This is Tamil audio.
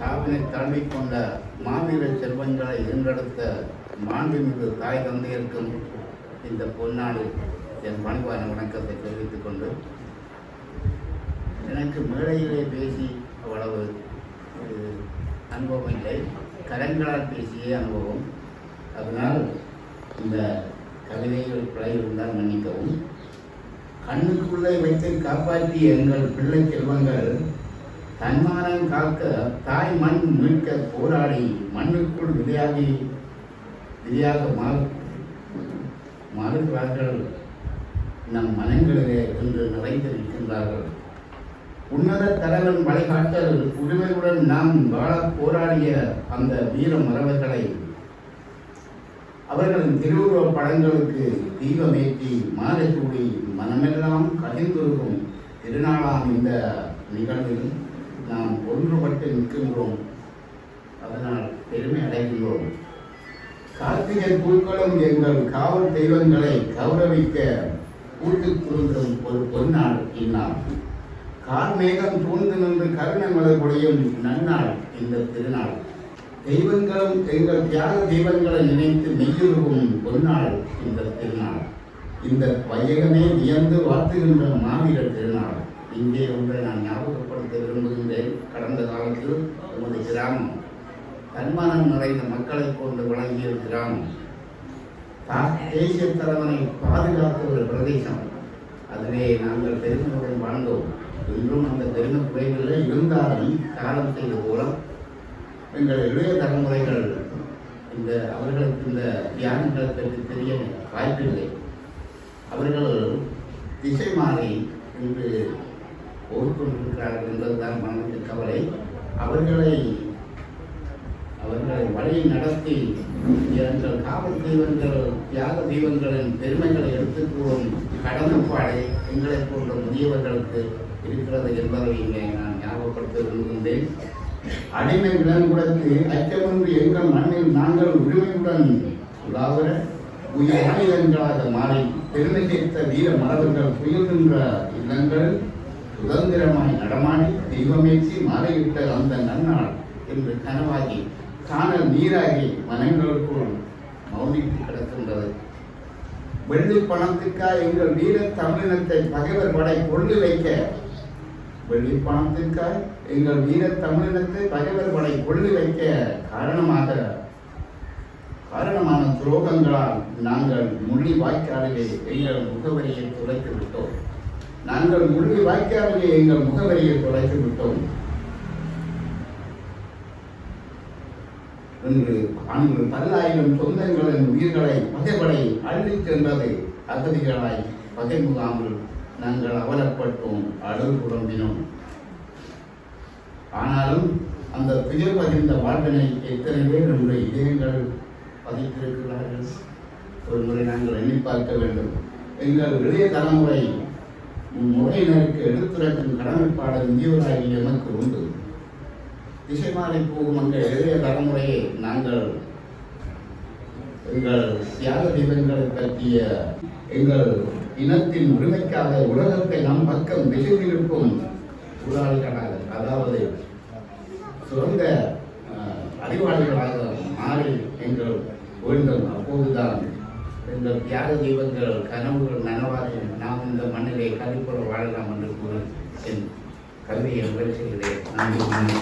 சாவினை தழுவிக்கொண்ட மாவீர செல்வங்களை ஈன்றெடுத்த மாண்புமிகு தாய் தந்தையருக்கும் இந்த பொன்னாடு என் பணிவான வணக்கத்தை தெரிவித்துக் கொண்டு எனக்கு மேடையிலே பேசி அவ்வளவு அனுபவம் இல்லை. கரங்களால் பேசிய அனுபவம். அதனால் இந்த கவிதைகள் பிழை இருந்தால் மன்னிக்கவும். கண்ணுக்குள்ளே வைத்து காப்பாற்றிய எங்கள் பிள்ளை செல்வங்கள் தன்மானம் காக்க தாய் மண் மீட்க போராடி மண்ணுக்குள் விதையாகி விதையாக மாறு மாறுகிறார்கள். நம் மனங்களிலே இன்று நிறைந்திருக்கின்றார்கள் உன்னத தலைவன் வழிகாட்டல் உரிமையுடன் நாம் வாழ போராடிய அந்த வீர மரபுகளை அவர்களின் திருவுருவ படங்களுக்கு தீபமேற்றி மாலை கூடி மனமெல்லாம் கதிர்ந்துருகும் திருநாளாம் இந்த நிகழ்வில் நாம் ஒன்றுபட்டு நிற்கின்றோம். அதனால் பெருமை அடைகின்றோம். கார்த்திகை பூக்களும் எங்கள் காவல் தெய்வங்களை கௌரவிக்க கூட்டு குறுந்தும் ஒரு பொன்னாள் இந்நாள். கார்மேகம் சூழ்ந்து நின்று கருணை மலர் நன்னாள் இந்த திருநாள். தெய்வங்களும் எங்கள் தியாக தெய்வங்களை நினைத்து மெய்யுருவும் பொன்னாள் இந்த திருநாள். இந்த வையகமே வியந்து வாழ்த்துகின்ற மாவீர திருநாள். இங்கே ஒன்றை நான் ஞாபகப்படுத்த விரும்புகின்றேன். கடந்த காலத்தில் நமது கிராமம் தன்மானம் நிறைந்த மக்களை கொண்டு வழங்கிய கிராமம். தா- தேசிய தலைவனை பாதுகாத்த ஒரு பிரதேசம். அதிலே நாங்கள் பெருமையுடன் வாழ்ந்தோம். இன்றும் அந்த பெருமை குறைவில்லை. இருந்தாலும் காலம் செய்த மூலம் எங்கள் இளைய தலைமுறைகள் இந்த அவர்களுக்கு இந்த தியானங்களை பற்றி தெரிய வாய்ப்பில்லை. அவர்கள் திசை மாறி இன்று ஓடிக்கொண்டிருக்கிறார்கள் என்பதுதான் மனதில் கவலை. அவர்களை அவர்களை வழி நடத்தி எங்கள் காவல் தெய்வங்கள் தியாக தெய்வங்களின் பெருமைகளை எடுத்துக் கூறும் கடமைப்பாடை எங்களை போன்ற முதியவர்களுக்கு இருக்கிறது என்பதை இங்கே நான் ஞாபகப்படுத்த விரும்புகின்றேன். அடிமை விலங்குடத்து ஐக்கியமின்றி எங்கள் மண்ணில் நாங்கள் உரிமையுடன் உலாவர உயிர் ஆயுதங்களாக மாறி பெருமை சேர்த்த வீர மரபுகள் புயல்கின்ற இல்லங்கள் சுதந்திரமாய் நடமாடி தெய்வமேற்றி மாலையிட்ட அந்த நன்னாள் என்று கனவாகி காணல் நீராகி மனங்களுக்குள் மௌனித்து கிடக்கின்றது. வெள்ளி பணத்துக்காய் எங்கள் வீர தமிழினத்தை பகைவர் படை கொண்டு வைக்க வெள்ளி பணத்திற்காய் எங்கள் வீர தமிழினத்தை பகைவர் படை கொண்டு வைக்க காரணமாக காரணமான துரோகங்களால் நாங்கள் மொழி வாய்க்காலிலே எங்கள் முகவரியை துளைத்து விட்டோம். நாங்கள் முழு வாய்க்காலிலே எங்கள் முகவரியை தொலைத்து விட்டோம். என்று அன்று பல்லாயிரம் சொந்தங்களின் உயிர்களை பகைப்படை அள்ளி சென்றது அகதிகளாய் பகை முகாமில் நாங்கள் அவலப்பட்டோம் அழகு புலம்பினோம். ஆனாலும் அந்த துயர் பதிந்த வாழ்வினை எத்தனை பேர் நம்முடைய இதயங்கள் பதித்திருக்கிறார்கள். ஒரு முறை நாங்கள் எண்ணி பார்க்க வேண்டும். எங்கள் இளைய தலைமுறை முறையினருக்கு எடுத்துரைக்கும் கடமைப்பாடல் முதியவராகி எமக்கு உண்டு. திசை மாறி போகும் அந்த எளிய தலைமுறையை நாங்கள் எங்கள் தியாக தீபங்களை பற்றிய எங்கள் இனத்தின் உரிமைக்காக உலகத்தை நம் பக்கம் திசைத்திருக்கும் ஊழாளிகளாக அதாவது சுரங்க அறிவாளிகளாக மாறி எங்கள் வேண்டும் அப்போதுதான் இந்த தியாக தெய்வங்கள் கனவுகள் நனவாகும் நாம் இந்த மண்ணிலே கழிப்புற வாழலாம் என்று கூறி என் கல்வியை நிறைவு நன்றி.